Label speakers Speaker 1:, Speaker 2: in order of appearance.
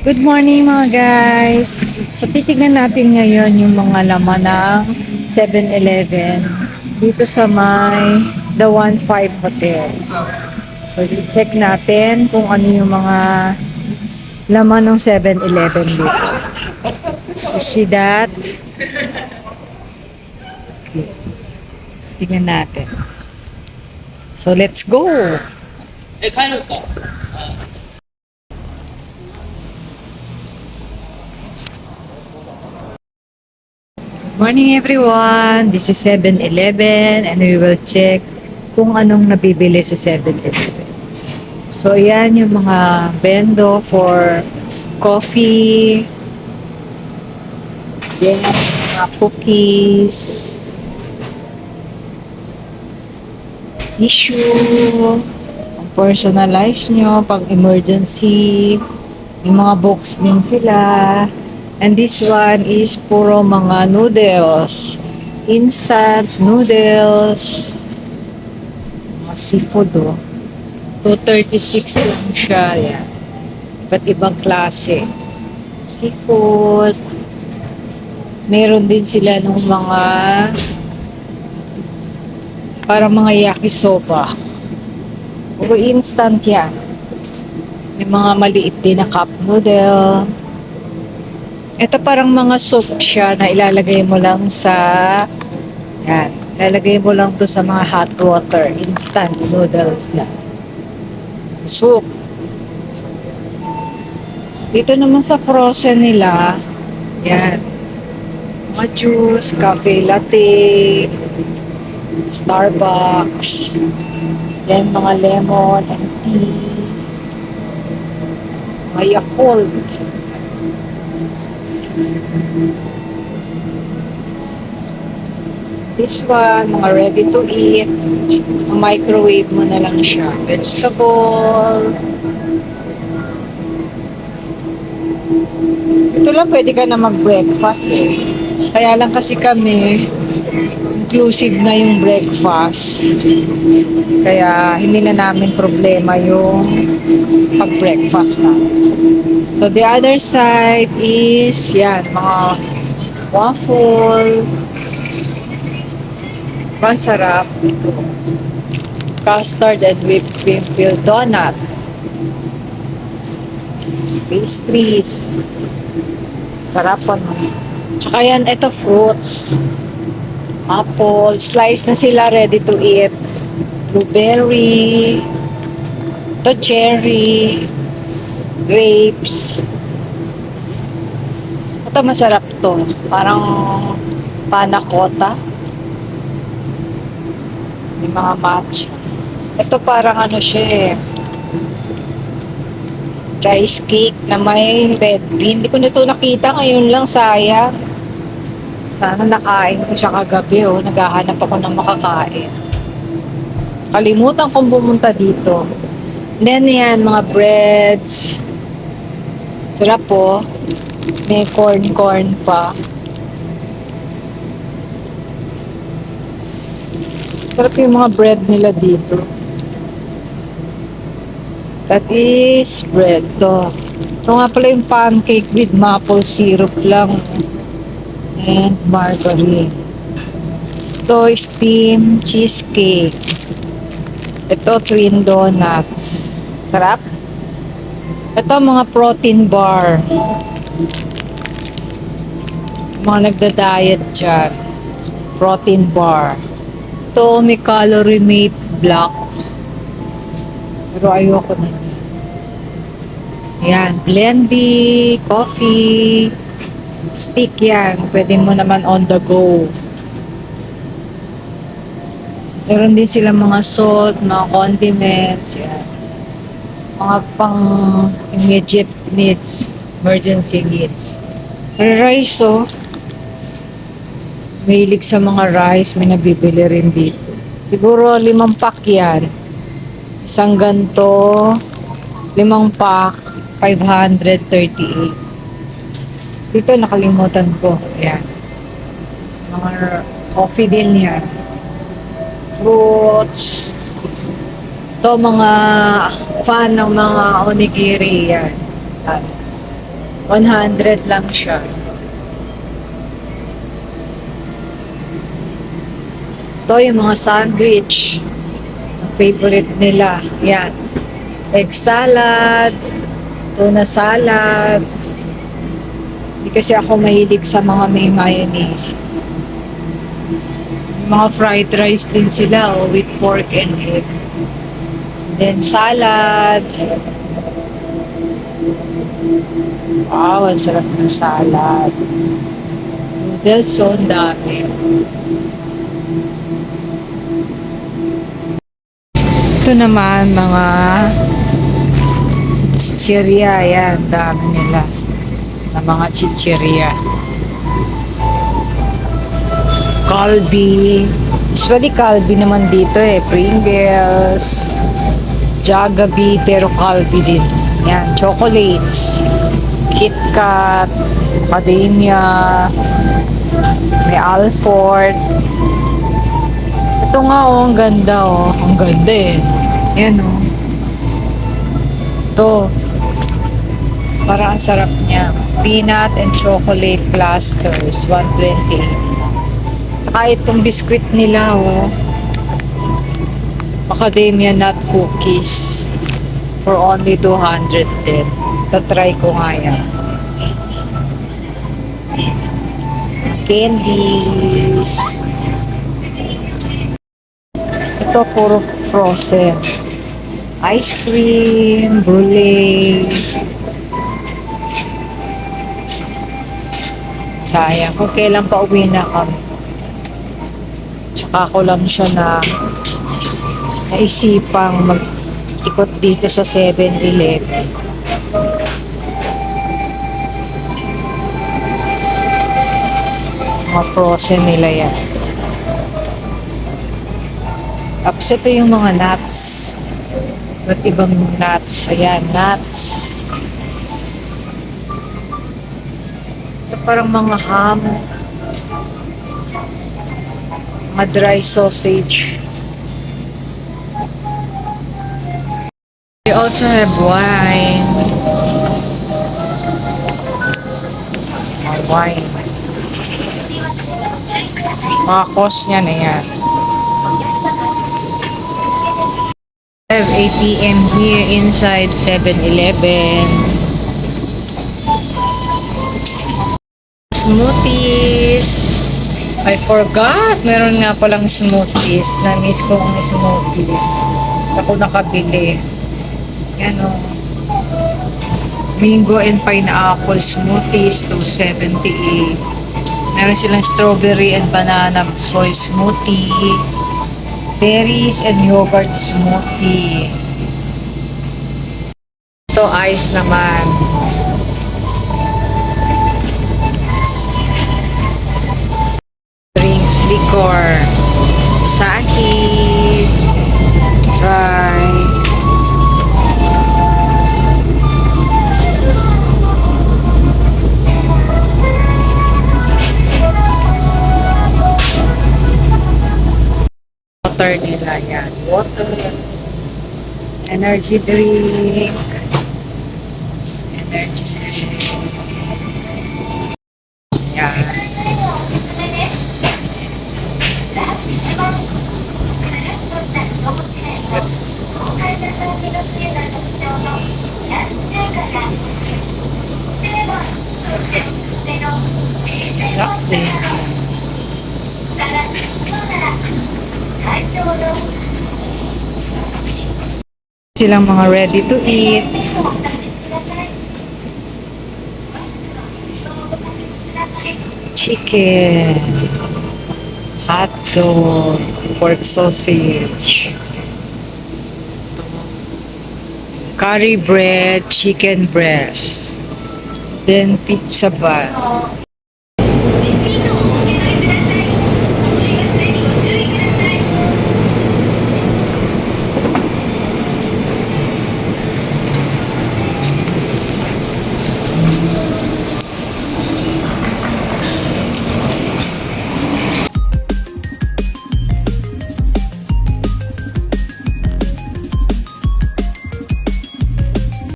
Speaker 1: Good morning mga guys! So titignan natin ngayon yung mga laman ng 7-Eleven dito sa may The 1-5 Hotel. So check natin kung ano yung mga laman ng 7-Eleven dito. You see that? Okay. Tingnan natin. So let's go! Morning everyone! This is 7-Eleven and we will check kung anong nabibili sa 7-Eleven. So yan yung mga bendo for coffee, yan mga cookies, tissue, personalize nyo, pag emergency, yung mga box din sila. And this one is puro mga noodles. Instant noodles. Mga seafood oh. 236 lang siya. Yan. Iba't ibang klase. Seafood. Meron din sila ng mga para mga yakisoba. Puro instant yan. May mga maliit din na cup noodle. Ito parang mga soup siya na ilalagay mo lang sa yan. Ilalagay mo lang to sa mga hot water. Instant noodles na. Soup. Dito naman sa frozen nila, yan. Mga juice, cafe latte, Starbucks, yan mga lemon and tea, mga Yakult. This one, mga ready to eat. Microwave mo na lang siya. Vegetable. Ito lang pwede ka na mag-breakfast eh. Kaya lang kasi kami, inclusive na yung breakfast. Kaya hindi na namin problema yung pag-breakfast na. So the other side is yan, mga waffle. Masarap ito. Custard and whipped cream filled donut. Pastries. Sarap ano. Tsaka yan, ito fruits. Apple. Slice na sila ready to eat. Blueberry. Ito cherry. Grapes. Ito masarap to. Parang panakota. May mga matcha. Ito parang ano siya eh. Rice cake na may red bean. Hindi ko na ito nakita ngayon lang, sayang. Sana nakain ko siya kagabi oh. Naghahanap ako ng makakain. Kalimutan kong bumunta dito. Then yan, mga breads. Sarap po. May corn-corn pa. Sarap yung mga bread nila dito. That is bread to. Ito nga pala yung pancake with maple syrup lang. And margarine. Ito steam cheesecake. Ito twin donuts. Sarap. Ito mga protein bar. Mga nagda-diet dyan. Protein bar. Ito may calorie mate black. Pero ayoko na niya. Yan, blendy, coffee, stick yan. Pwede mo naman on the go. Meron din sila mga salt, mga condiments, yan. Mga pang immediate needs, emergency needs. Rice, oh. Mahilig sa mga rice, may nabibili rin dito. Siguro limang pack yan. Isang ganto, limang pack, 538. Dito nakalimutan ko. Ayan. Mga coffee din yan. Fruits. Ito mga fan ng mga onigiri yan. Yan. 100 lang siya. Ito yung mga sandwich. Favorite nila. Yan. Egg salad, tuna salad. Hindi kasi ako mahilig sa mga may mayonnaise. Mga fried rice din sila oh, with pork and egg. Then salad. Wow, ang sarap ng salad. Noodles, so dami. Ito naman, mga chichirya. Yan, dami nila. Na mga chichirya. Calbee. Usually, Calbee naman dito eh. Pringles. Jollibee, pero Calbee din. Yan, chocolates. Kit Kat. Academia. May Alfort. Ito nga oh, ang ganda oh. Ang ganda eh. Yan oh. Ito. Para ang sarap niya. Peanut and chocolate clusters. 128. Saka itong biskwit nila oh. Macadamia nut cookies for only 210. Tatry ko nga yan. Candies. Ito puro frozen. Ice cream, brulee. Sayang kung kailan pa uwi na kami. Tsaka ko lang siya na naisipang mag-ikot dito sa 7-Eleven. Mga frozen nila yan. Tapos ito yung mga nuts. Ba't ibang nuts? Ayan, nuts. Ito parang mga ham. Mga dry sausage. We also have wine. Mga wine. Mga cost niya na yan. We have ATM here inside 7-Eleven. Smoothies. I forgot. Meron nga palang smoothies. Na-miss ko ang smoothies. Ako nakabili. Yan o. Mango and pineapple smoothies, 278. Meron silang strawberry and banana soy smoothie. Berries and yogurt smoothie. Ito ice naman. Drinks, liquor, sahig, water nila yan. Water, energy drink, energy drink. Yan. Yan. Silang mga ready to eat. Chicken. Hot dog. Pork sausage. Curry bread, chicken breast. Then pizza bun.